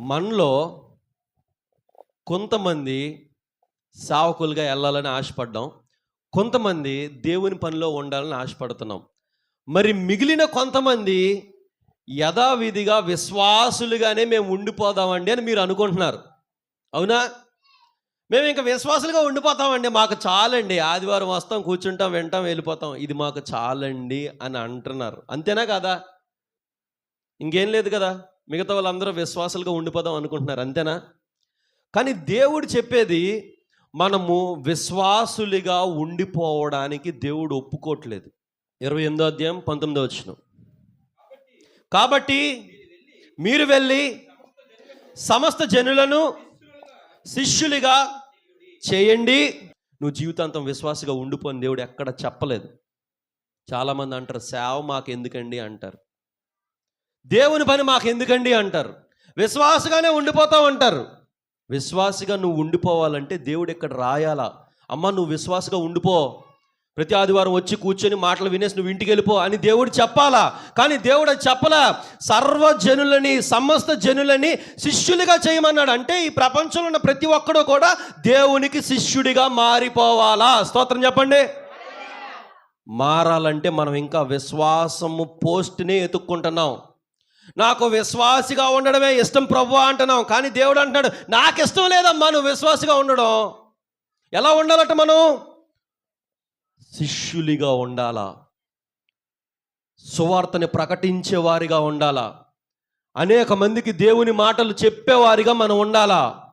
మనలో కొంతమంది సావకులుగా వెళ్ళాలని ఆశపడ్డాం. కొంతమంది దేవుని పనిలో ఉండాలని ఆశపడుతున్నాం. మరి మిగిలిన కొంతమంది యథావిధిగా విశ్వాసులుగానే మేము ఉండిపోదామండి అని మీరు అనుకుంటున్నారు. అవునా? మేము ఇంకా విశ్వాసులుగా ఉండిపోతామండి. మాకు చాలండి. ఆదివారం వస్తాం కూర్చుంటాం వింటాం వెళ్ళిపోతాం. ఇది మాకు చాలండి అని అంటున్నారు. అంతేనా కదా? ఇంకేం లేదు కదా? మిగతా వాళ్ళందరూ విశ్వాసాలుగా ఉండిపోదాం అనుకుంటున్నారు అంతేనా? కానీ దేవుడు చెప్పేది మనము విశ్వాసులుగా ఉండిపోవడానికి దేవుడు ఒప్పుకోవట్లేదు. ఇరవై ఎనిమిదో అధ్యాయం పంతొమ్మిదో వచ్చిన కాబట్టి మీరు వెళ్ళి సమస్త జనులను శిష్యులుగా చేయండి. నువ్వు జీవితాంతం విశ్వాసగా ఉండిపోని దేవుడు ఎక్కడ చెప్పలేదు. చాలామంది అంటారు సేవ మాకు ఎందుకండి అంటారు. దేవుని పని మాకు ఎందుకండి అంటారు? విశ్వాసగానే ఉండిపోతావు అంటారు. విశ్వాసగా నువ్వు ఉండిపోవాలంటే దేవుడు ఇక్కడ రాయాలా? అమ్మ నువ్వు విశ్వాసగా ఉండిపో. ప్రతి ఆదివారం వచ్చి కూర్చొని మాటలు వినేసి నువ్వు ఇంటికి వెళ్ళిపో అని దేవుడు చెప్పాలా? కానీ దేవుడు చెప్పలా. సర్వజనులని సమస్త జనులని శిష్యులుగా చేయమన్నాడు. అంటే ఈ ప్రపంచంలో ఉన్న ప్రతి ఒక్కడు కూడా దేవునికి శిష్యుడిగా మారిపోవాలా? స్తోత్రం చెప్పండి. మారాలంటే మనం ఇంకా విశ్వాసము పోస్ట్నే ఎత్తుక్కుంటున్నాం. నాకు విశ్వాసిగా ఉండడమే ఇష్టం ప్రభు అంటున్నాం. కానీ దేవుడు అంటున్నాడు నాకు ఇష్టం లేదమ్మా నువ్వు విశ్వాసిగా ఉండడం. ఎలా ఉండాలట మనం? శిష్యులిగా ఉండాలా? సువార్తని ప్రకటించేవారిగా ఉండాలా? అనేక మందికి దేవుని మాటలు చెప్పేవారిగా మనం ఉండాలా?